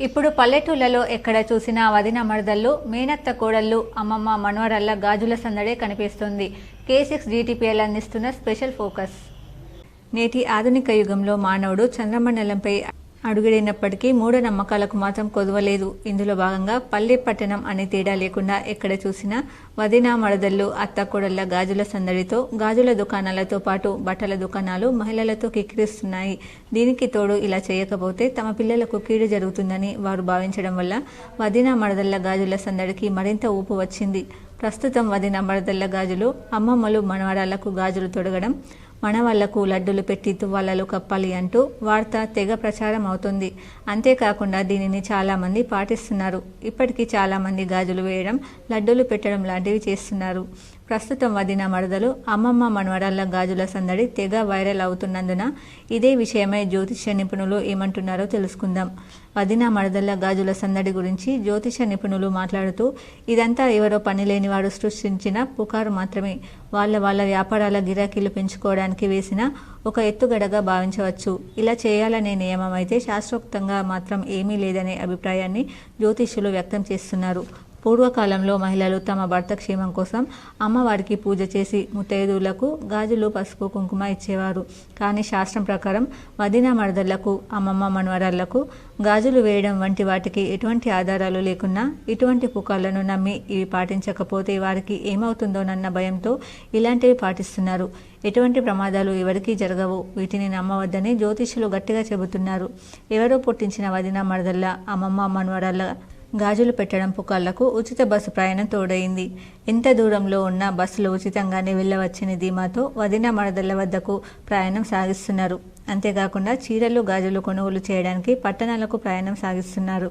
ఇప్పుడు పల్లెటూళ్ళలో ఎక్కడ చూసినా వదిన మరదళ్ళు మేనత్త కోడళ్ళు అమ్మమ్మ మనవరల్ల గాజుల సందడే కనిపిస్తుంది. కే సిక్స్ జీటీపీఎల్ అందిస్తున్న స్పెషల్ ఫోకస్. నేటి ఆధునిక యుగంలో మానవుడు చంద్రమండలంపై అడుగుడినప్పటికీ మూఢనమ్మకాలకు మాత్రం కొదవలేదు. ఇందులో భాగంగా పల్లె పట్టణం అనే తేడా లేకుండా ఎక్కడ చూసినా వదినా మడదళ్ళు అత్త గాజుల సందడితో గాజుల దుకాణాలతో పాటు బట్టల దుకాణాలు మహిళలతో కిక్కిరిస్తున్నాయి. దీనికి తోడు ఇలా చేయకపోతే తమ పిల్లలకు కీడు జరుగుతుందని వారు భావించడం వల్ల వదినా మరదళ్ళ గాజుల సందడికి మరింత ఊపు వచ్చింది. ప్రస్తుతం వదిన మడదల్ల గాజులు అమ్మమ్మలు మనవడాలకు గాజులు తొడగడం మనవాళ్ళకు లడ్డులు పెట్టి తువ్వాలలు కప్పాలి అంటూ వార్త తెగ ప్రచారం అవుతుంది. అంతేకాకుండా దీనిని చాలామంది పాటిస్తున్నారు. ఇప్పటికీ చాలామంది గాజులు వేయడం లడ్డూలు పెట్టడం లాంటివి చేస్తున్నారు. ప్రస్తుతం వదిన మరదలు అమ్మమ్మ మనవరాళ్ళ గాజుల సందడి తెగ వైరల్ అవుతున్నందున ఇదే విషయమై జ్యోతిష్య నిపుణులు ఏమంటున్నారో తెలుసుకుందాం. వదిన మరదళ్ళ గాజుల సందడి గురించి జ్యోతిష నిపుణులు మాట్లాడుతూ ఇదంతా ఎవరో పనిలేని వారు సృష్టించిన పుకారు మాత్రమే. వాళ్ళ వాళ్ళ వ్యాపారాల గిరాకీలు పెంచుకోవడానికి వేసిన ఒక ఎత్తుగడగా భావించవచ్చు. ఇలా చేయాలనే నియమం అయితే శాస్త్రోక్తంగా మాత్రం ఏమీ లేదనే అభిప్రాయాన్ని జ్యోతిష్యులు వ్యక్తం చేస్తున్నారు. పూర్వకాలంలో మహిళలు తమ భర్త క్షేమం కోసం అమ్మవారికి పూజ చేసి ముత్తైదువులకు గాజులు పసుపు కుంకుమ ఇచ్చేవారు. కానీ శాస్త్రం ప్రకారం వదిన మరదళ్ళకు అమ్మమ్మ మనవరాళ్ళకు గాజులు వేయడం వంటి వాటికి ఎటువంటి ఆధారాలు లేకున్నా ఇటువంటి పుకార్లను నమ్మి ఇవి పాటించకపోతే వారికి ఏమవుతుందోనన్న భయంతో ఇలాంటివి పాటిస్తున్నారు. ఎటువంటి ప్రమాదాలు ఎవరికీ జరగవు. వీటిని నమ్మవద్దని జ్యోతిష్యులు గట్టిగా చెబుతున్నారు. ఎవరో పుట్టించిన వదిన మరదళ్ళ అమ్మమ్మ మనవరాళ్ళ గాజులు పెట్టడం పుకాళ్ళకు ఉచిత బస్సు ప్రయాణం తోడైంది. ఎంత దూరంలో ఉన్నా బస్సులు ఉచితంగానే వెళ్ళవచ్చని ధీమాతో వదిన మరదళ్ళ వద్దకు ప్రయాణం సాగిస్తున్నారు. అంతేకాకుండా చీరలు గాజులు కొనుగోలు చేయడానికి పట్టణాలకు ప్రయాణం సాగిస్తున్నారు.